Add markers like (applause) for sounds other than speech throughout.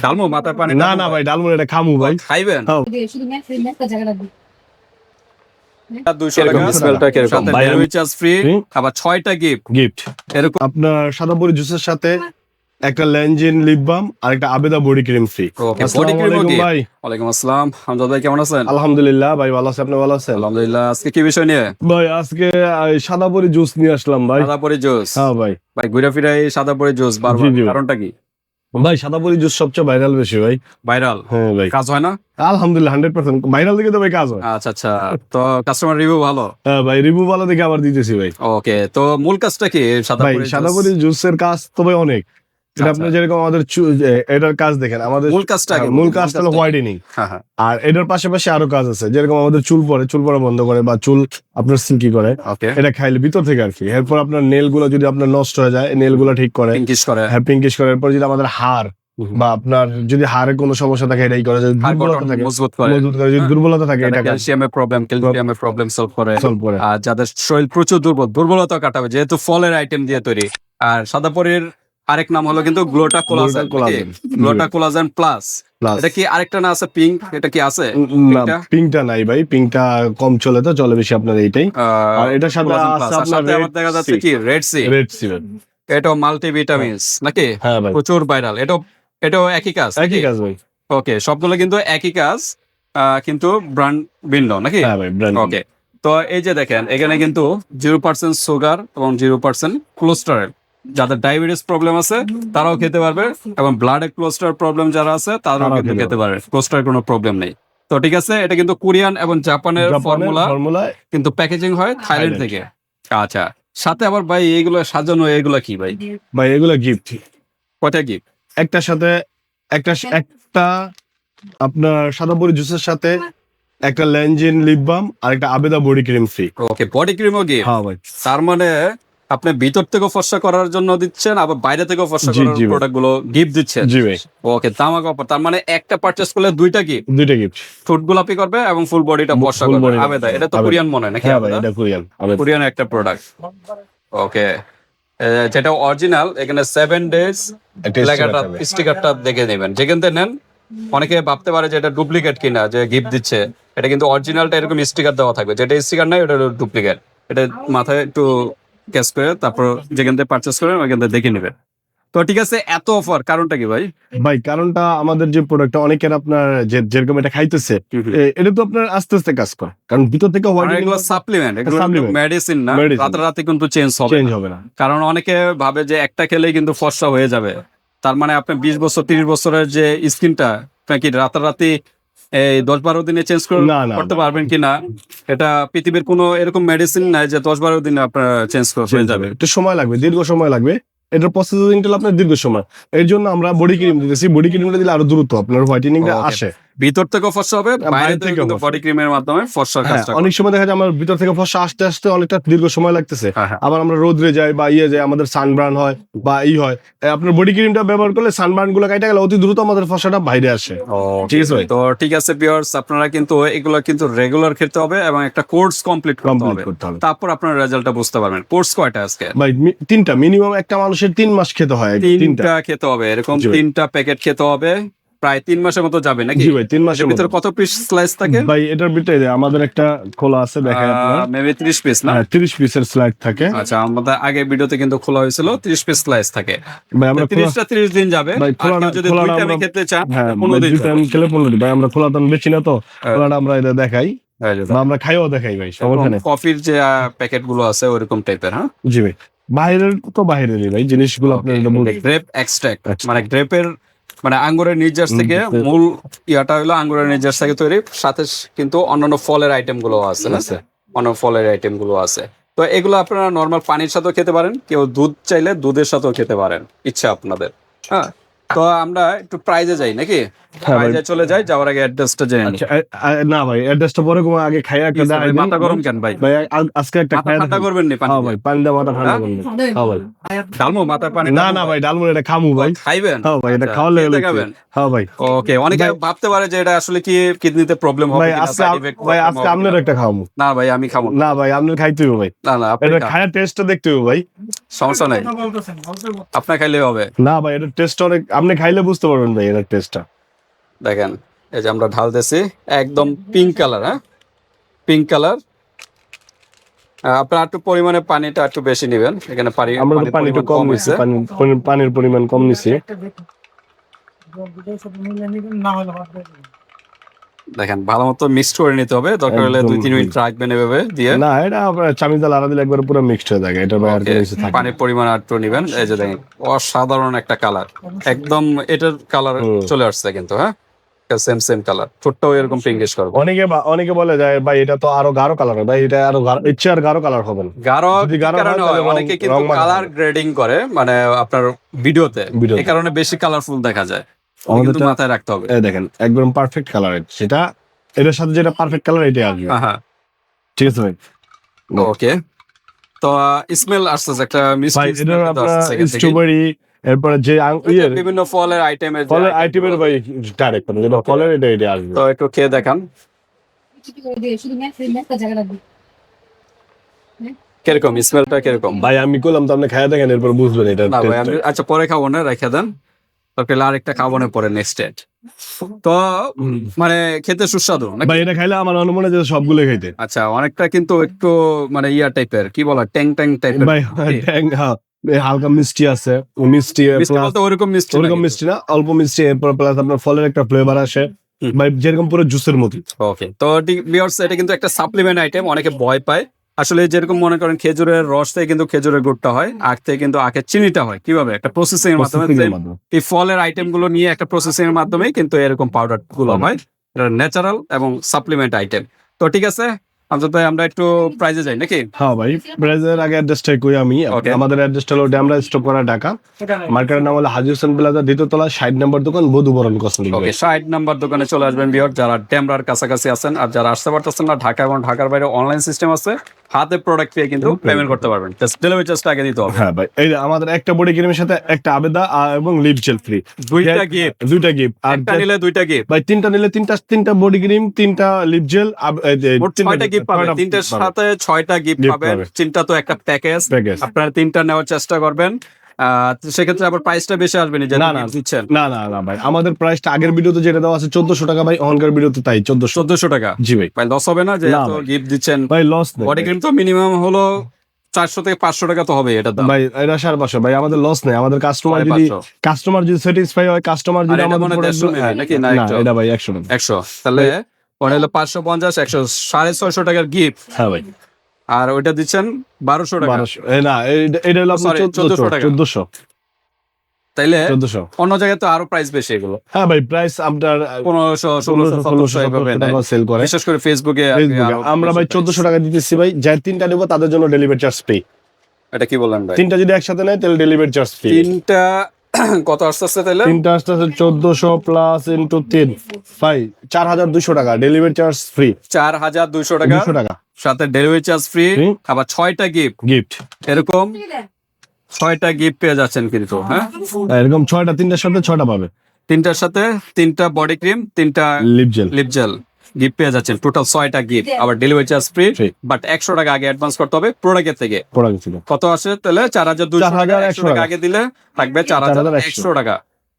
ডালমো মাথার পানি না না ভাই ডালমুড়ি এটা খামু ভাই। খাইবেন? হ্যাঁ। আপনার সাদাপুরি জুসের সাথে একটা ল্যানজিন লিপ বাম আর একটা Abeda body cream free Okay, body cream ও gift? ভাই। ওয়ালাইকুম আসসালাম। হামজাদ ভাই কেমন আছেন? আলহামদুলিল্লাহ ভাই ভালো আছে। আপনি ভালো আছেন? আলহামদুলিল্লাহ। আজকে কি বিষয় নিয়ে? ভাই আজকে সাদা সাদাপুরি জুস নিয়ে আসলাম ভাই। সাদা পরি জুস হ্যাঁ ভাই। ভাই ঘুরে ফিরে সাদা পরি জুস বারবার। কারণটা কি? ভাই সাদা সাদাপুরি জুস সবচেয়ে ভাইরাল বেশি ভাই। ভাইরাল হ্যাঁ ভাই। কাজ হয় না? আলহামদুলিল্লাহ হান্ড্রেড পার্সেন্ট ভাইরাল দিকে তো ভাই কাজ হয়। আচ্ছা আচ্ছা। তো কাস্টমার রিভিউ ভালো? হ্যাঁ ভাই রিভিউ ভালো দেখে আবার দিতেছি ভাই। ওকে তো মূল কাজটা কি? সাদা পরি জুসের কাজ তো ভাই অনেক। এটা আচ্ছা। আপনি যেরকম আমাদের এটার কাজ দেখেন আমাদের মূল কাজটা হ্যাঁ, মূল কাজটা হলো হোয়াইটেনিং হ্যাঁ হ্যাঁ। আর এটার পাশাপাশি আরও কাজ আছে যেরকম আমাদের চুল পড়ে চুল পড়া বন্ধ করে বা চুল আপনার সিল্কি করে এটা খাইলে ভিতর থেকে আর কি। এরপর আপনার নেলগুলো যদি আপনার নষ্ট হয়ে যায় নেলগুলো ঠিক করে। পিঙ্কিশ করে। হ্যাঁ পিঙ্কিশ করে। এরপর যদি আমাদের হাড় বা আপনার যদি হাড়ে কোনো সমস্যা থাকে এটাই করে। যদি দুর্বলতা থাকে মজবুত করে। মজবুত করে। যদি দুর্বলতা থাকে এটা ক্যালসিয়ামের প্রবলেম ক্যালসিয়ামের প্রবলেম সলভ করে। সলভ করে। আর যাদের শরীর প্রচুর দুর্বল দুর্বলতা কাটাবে যেহেতু ফলের আইটেম দিয়ে তৈরি। আর সাদা পরির আরেক নাম হলো কিন্তু gluta collagen. Gluta collagen plus. এটা কি আরেকটা না আছে? পিঙ্ক? এটা কি আছে? না পিঙ্কটা? নাই ভাই। পিঙ্কটা কম চলে তো চলে বেশি আপনার এইটাই। আর এটার সাথে আছে আপনার দেখা যাচ্ছে। কি? রেড সি রেড সিভেন এটাও মাল্টিভিটামিনস নাকি? প্রচুর ভাইরাল এটাও এটাও একই কাজ একই কাজ ভাই। ওকে সবগুলো কিন্তু একই কাজ আহ, কিন্তু ব্র্যান্ড ভিন্ন নাকি? হ্যাঁ ভাই ব্র্যান্ড ওকে তো এই যে দেখেন এখানে কিন্তু জিরো পার্সেন্ট সুগার এবং জিরো পার্সেন্ট কোলেস্টেরল যাদের ডায়াবেটিস প্রবলেম আছে তারাও খেতে পারবে এবং ব্লাডে ক্লোস্টার প্রবলেম যারা আছে তারাও কিন্তু খেতে পারবে। কোলেস্টেরল কোনো প্রবলেম নেই। তো ঠিক আছে এটা কিন্তু কোরিয়ান এবং জাপানের ফর্মুলা কিন্তু প্যাকেজিং হয় থাইল্যান্ড থেকে। আচ্ছা সাথে আবার ভাই এইগুলো সাজানো এগুলো কি ভাই? ভাই এগুলো গিফট কয়টা গিফট একটার সাথে একটা একটা আপনার সাদা বড়ি জুসের সাথে একটা ল্যানজিন লিপ বাম আর একটা Abeda body cream free okay body ক্রিমও কি হ্যাঁ ভাই। তার মানে আপনি ভিতর থেকেও ফর্সা করার জন্য দিচ্ছেন আবার বাইরে থেকেও ফর্সা করার প্রোডাক্টগুলো গিফট দিচ্ছেন। জি ভাই। ওকে তামাক অফার তার মানে একটা পারচেস করলে দুইটা গিফট দুইটা গিফট ফুট গোলাপি করবে এবং ফুল বডিটা বর্ষা করবে। আবেদা এটা তো কোরিয়ান মনে হয় নাকি হ্যাঁ? এটা কোরিয়ান কোরিয়ান একটা প্রোডাক্ট ওকে যেটা অরিজিনাল এখানে সেভেন ডেজ লেখাটা স্টিকারটা দেখে নেবেন। যেখান থেকে নেন অনেকে ভাবতে পারে যে এটা ডুপ্লিকেট কিনা যে গিফট দিচ্ছে। এটা কিন্তু অরিজিনালটা এরকম স্টিকার দেওয়া থাকবে। যেটা স্টিকার নাই ওটা ডুপ্লিকেট এটা মাথায় একটু ক্যাশ করে তারপর যেখান থেকে পারচেস করেন ওইখান থেকে দেখে নেবেন তো ঠিক আছে এত অফার কারণটা কি ভাই? ভাই কারণটা আমাদের যে প্রোডাক্টটা অনেকের আপনার যে যেরকম এটা খাইতেছে এটা তো আপনার আস্তে আস্তে কাজ করে। কারণ ভিতর থেকে এগুলো সাপ্লিমেন্ট এগুলো মেডিসিন না। রাতারাতি কিন্তু চেঞ্জ হবে চেঞ্জ না। হবে না। কারণ অনেকে ভাবে যে একটা খেলেই কিন্তু ফর্সা হয়ে যাবে। তার মানে আপনি বিশ বছর তিরিশ বছরের যে স্কিনটা কি রাতারাতি এই দশ বারো দিনে চেঞ্জ করতে পারবেন কি না? এটা পৃথিবীর কোনো এরকম মেডিসিন নাই যে দশ বারো দিন আপনার চেঞ্জ হয়ে যাবে। একটু সময় লাগবে দীর্ঘ সময় লাগবে। এটার প্রসেসিংটা আপনার দীর্ঘ সময়। এর জন্য আমরা বডি ক্রিম দিতেছি। বডি ক্রিমটা দিলে আরও দ্রুত আপনার হোয়াইটেনিংটা আসে। ভিতর থেকে ফর্সা হবে বাইরে থেকে কিন্তু বডি ক্রিমের মাধ্যমে ফর্সার হ্যাঁ, কাজটা অনেক সময় দেখা যায় আমার ভিতর থেকে ফসা আসতে আসতে অনেকটা দীর্ঘ সময় লাগতেছে। হ্যাঁ, হ্যাঁ। আবার আমরা রোদ্রে যাই বা ইয়ে যাই আমাদের সানবার্ন হয় বা ই হয় আপনার বডি ক্রিমটা ব্যবহার করলে সানবার্নগুলো কাটা গেলে অতি দ্রুত আমাদের ফসাটা বাইরে আসে। ঠিক আছে তো ঠিক আছে পিওর্স আপনারা কিন্তু এগুলো কিন্তু রেগুলার খেতে হবে এবং একটা কোর্স কমপ্লিট করতে হবে। তারপর আপনার রেজাল্টটা বুঝতে পারবেন। কোর্স কয়টা আজকে? ভাই তিনটা। মিনিমাম একটা মানুষের তিন মাস খেতে হয় তিনটা খেতে হবে এরকম তিনটা প্যাকেট খেতে হবে। প্রায় তিন মাসের মতো যাবে নাকি? ভাই তিন মাসের ভিতরে কত পিস স্লাইস থাকে? ভাই এটার ভিতরে আমাদের একটা খোলা আছে দেখেন মেবি ত্রিশ পিস না? হ্যাঁ, তিরিশ পিসের স্লাইড থাকে। আচ্ছা আমাদের আগে ভিডিওতে কিন্তু খোলা হয়েছিল ত্রিশ পিস স্লাইস থাকে। ভাই আমরা খোলা তিরিশটা ত্রিশ দিন যাবে। ভাই, কেউ যদি দুইটা আমরা- খেতে চান হ্যাঁ পনেরো দিন আমি খেলে পনেরো দিন। ভাই আমরা খোলা দাম বেশি না তো। হ্যাঁ। খোলাটা আমরা এটা দেখাই। বা আমরা খাইও দেখাই ভাই সমস্যা কফির যে প্যাকেটগুলো আছে ওরকম টাইপের হ্যাঁ? জি ভাই। বাইরের তো বাইরেরই ভাই জিনিসগুলো আপনার গ্রেপ এক্সট্রাক্ট। মানে গ্রেপের মানে আঙ্গুরের নির্যাস থেকে মূল ইয়াটা হলো আঙ্গুরের নির্যাস থেকে তৈরি। সাথে কিন্তু অন্যান্য ফলের আইটেমগুলো আছে না? আছে। অন্য ফলের আইটেমগুলো আছে। তো এগুলো আপনারা নর্মাল পানির সাথেও খেতে পারেন। কেউ দুধ চাইলে দুধের সাথেও খেতে পারেন। ইচ্ছা আপনাদের। হ্যাঁ? তো আমরা একটু প্রাইজে যাই নাকি? হ্যাঁ প্রাইজে চলে যাই যাওয়ার আগে অ্যাড্রেসটা জেনে নিই। আচ্ছা আ- না ভাই অ্যাড্রেসটা পরে কোনো আগে খাই একটা মাথা গরম কেন ভাই? ভাই আজকে একটা মাথা করবেন নি পানি হ্যাঁ ভাই পানি দিয়ে মাথা ঠান্ডা হ্যাঁ? করবেন হ্যাঁ ভাই। ডালমো মাথার পানি না না ভাই ডালমুড়ি এটা খামু ভাই। খাইবেন? হ্যাঁ ভাই এটা আচ্ছা, খাওয়ালে? দেখাবেন? হ্যাঁ ভাই। ওকে অনেকে ভাবতে পারে যে এটা আসলে কি কিডনিতে প্রবলেম হবে ভাই আজকে ভাই আজকে আপনার একটা খাওয়ামু না ভাই আমি খাব না। ভাই আপনার খাইতে হবে ভাই। না না আপনি। টেস্টটা দেখতে হবে ভাই। সমস্যা নাই। আপনার খাইলে হবে। না ভাই এটা টেস্ট অনেক আপনি খাইলে বুঝতে পারবেন ভাই এর টেস্টটা দেখেন এই যে আমরা ঢাল ঢালতেছি একদম পিঙ্ক কালার হ্যাঁ? পিঙ্ক কালার আপনার একটু পরিমাণে পানিটা একটু বেশি নেবেন এখানে পানি আমরা পানি একটু কম হইছে পানির পরিমাণ কম নিচ্ছি দেখেন ভালো মতো মিক্সড করে নিতে হবে। দরকার হলে দুই। তিন মিনিট রাখবেন এভাবে দিয়ে। না এটা চামিচ দাল আড়া দিলে একবার পুরো মিক্সড হয়ে যায় এটা আর কিছু থাকে পানির পরিমাণ আর একটু নেবেন। এই যে দেখেন অসাধারণ একটা কালার একদম এটার কালার চলে আসছে কিন্তু হ্যাঁ? সেম সেম কালার ঠোঁটটাও এরকম পিঙ্কিশ করবে অনেকে অনেকে বলে যায় ভাই এটা তো আরও গাঢ় কালার ভাই এটা আরও গাঢ়- এর আর গাঢ় কালার হবে না। গাঢ় যদি গাঢ় কারণে অনেকে কিন্তু কালার গ্রেডিং করে মানে আপনার ভিডিওতে। এই কারণে বেশি কালারফুল দেখা যায়। আমাদের মাথায় রাখতে হবে। দেখেন একদম পারফেক্ট কালার সেটা এটার সাথে যেটা পারফেক্ট কালার এটাই আসবে। হ্যাঁ ঠিক আছে ভাই? ওকে তো স্মেল আসতেছে একটা মিষ্টি। স্ট্রবেরি এরপরে যে ইয়ে বিভিন্ন ফলের আইটেমের ফলের আইটেমের ভাই ডাইরেক্ট যেটা ফলের এটা এটা আসবে। তো একটু খেয়ে দেখান। কীরকম? স্মেলটা কীরকম? ভাই আমি করলাম তো আপনি খাইয়া দেখেন এরপর বুঝবেন এটা না ভাই আচ্ছা পরে খাব না রেখে দেন। তারপরে আরেকটা খাব না পরে নেক্সট ডেট তো মানে খেতে সুস্বাদু ভাই এটা খাইলে আমার অনুমানে যে সবগুলো খাইতে। আচ্ছা অনেকটা কিন্তু একটু মানে ইয়া টাইপের কি বলা ট্যাং ট্যাং টাইপের ভাই ট্যাং, হ্যাঁ, হালকা মিষ্টি আছে ও মিষ্টি ওরকম মিষ্টি ওরকম মিষ্টি না অল্প মিষ্টি এরপর প্লাস আপনার ফলের একটা ফ্লেভার আসে। যেরকম পুরো জুসের মতো। ওকে তো এটা কিন্তু একটা সাপ্লিমেন্ট আইটেম অনেকে ভয় পায়। আসলে যেরকম মনে করেন খেজুরের রস থেকে কিন্তু খেজুরের গুড়টা হয় আখ থেকে কিন্তু আখের চিনিটা হয়। কীভাবে? একটা প্রসেসিং এর মাধ্যমে। এই ফলের আইটেমগুলো নিয়ে একটা প্রসেসিং এর মাধ্যমে কিন্তু এরকম পাউডারগুলো হয়। এটা ন্যাচারাল এবং সাপ্লিমেন্ট আইটেম তো ঠিক আছে আমরা একটু প্রাইজে যাই নাকি? হ্যাঁ ভাই প্রাইজের আগে অ্যাড্রেসটা কই আমি। আমাদের অ্যাড্রেসটা হলো ড্যামরা স্টপ করা ঢাকা মার্কেটের নাম হলো হাজি হোসেন প্লাজা দ্বিতীয় তলা ষাট নম্বর দোকান বধুবরণ কসমেটিক ওকে ষাট নাম্বার দোকানে চলে আসবেন বিয়র যারা ড্যামরার কাছাকাছি আছেন আর যারা আসতে পারতেছেন না ঢাকা এবং ঢাকার বাইরে অনলাইন সিস্টেম আছে হাতে প্রোডাক্ট পেয়ে কিন্তু পেমেন্ট করতে পারবেন। ডেলিভারি চার্জটা আগে দিতে হবে। হ্যাঁ ভাই এই আমাদের একটা বডি ক্রিমের সাথে একটা আবেদা এবং লিপ জেল ফ্রি দুইটা গিফট দুইটা গিফট আর একটা নিলে দুইটা গিফট ভাই তিনটা নিলে তিনটা তিনটা বডি ক্রিম তিনটা লিপ জেল ছয়টা গিফট পাবেন। তিনটার সাথে ছয়টা গিফট পাবেন। তিনটা তো একটা প্যাকেজ আপনারা তিনটা নেওয়ার চেষ্টা করবেন। সেক্ষেত্রে আবার প্রাইসটা বেশি আসবে না না, না। দিচ্ছেন না না না ভাই। আমাদের প্রাইসটা আগের ভিডিওতে যেটা দেওয়া আছে চোদ্দশো টাকা ভাই অহংকার ভিডিওতে তাই চোদ্দশো। চোদ্দশো টাকা? জি ভাই। ভাই লস হবে না যে। গিফট দিচ্ছেন? ভাই লস বডি ক্রিম তো মিনিমাম হলো চারশো থেকে পাঁচশো টাকা তো হবে এটা দাম। ভাই এটা সাড়ে পাঁচশো। ভাই আমাদের লস নেই। আমাদের কাস্টমার যদি কাস্টমার যদি স্যাটিসফাই হয় কাস্টমার যদি আমাদের নাকি? না? এটা ভাই একশো একশো। তাহলে ওটা হলো পাঁচশো পঞ্চাশ একশো সাড়ে ছয়শো টাকার গিফট হ্যাঁ ভাই। আর ওইটা দিচ্ছেন বারোশো টাকা। না এটা হলো চোদ্দশো টাকা। চোদ্দশো। তাইলে চোদ্দশো। অন্য জায়গায় তো আরও প্রাইস বেশি এগুলো। হ্যাঁ ভাই প্রাইস আপনার পনেরোশো ষোলোশো সতেরোশো এইভাবে সেল করে। বিশেষ করে ফেসবুকে আমরা ভাই চোদ্দশো টাকা দিতেছি ভাই। যার তিনটা নেব তাদের জন্য ডেলিভারি চার্জ ফ্রি এটা কি বললেন ভাই? তিনটা যদি একসাথে নেয় তাহলে ডেলিভারি চার্জ ফ্রি তিনটা (coughs) কত আসতে আসতে তাইলে তিনটা আসতে চোদ্দশো প্লাস ইন্টু তিন। ভাই চার হাজার দুশো টাকা ডেলিভারি চার্জ ফ্রি চার হাজার দুইশো টাকা। দুশো টাকা। সাথে ডেলিভারি চার্জ ফ্রি আবার ছয়টা গিফট গিফট এরকম ছয়টা গিফট পেয়ে যাচ্ছেন কিন্তু হ্যাঁ? এরকম ছয়টা তিনটার সাথে ছয়টা পাবে। তিনটার সাথে তিনটা বডি ক্রিম তিনটা lip gel lip gel gift পেয়ে যাচ্ছেন। টোটাল ছয়টা গিফট আবার ডেলিভারি চার্জ ফ্রি বাট একশো টাকা আগে অ্যাডভান্স করতে হবে প্রোডাক্টের থেকে। কত আসে তাহলে? চার হাজার দুশো টাকা একশো টাকা আগে দিলে থাকবে চার হাজার একশো টাকা।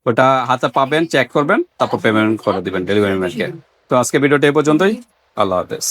ওটা হাতে পাবেন চেক করবেন তারপর পেমেন্ট করে দিবেন ডেলিভারি ম্যানকে তো আজকে ভিডিওটা এই পর্যন্তই। আল্লাহ হাফেজ।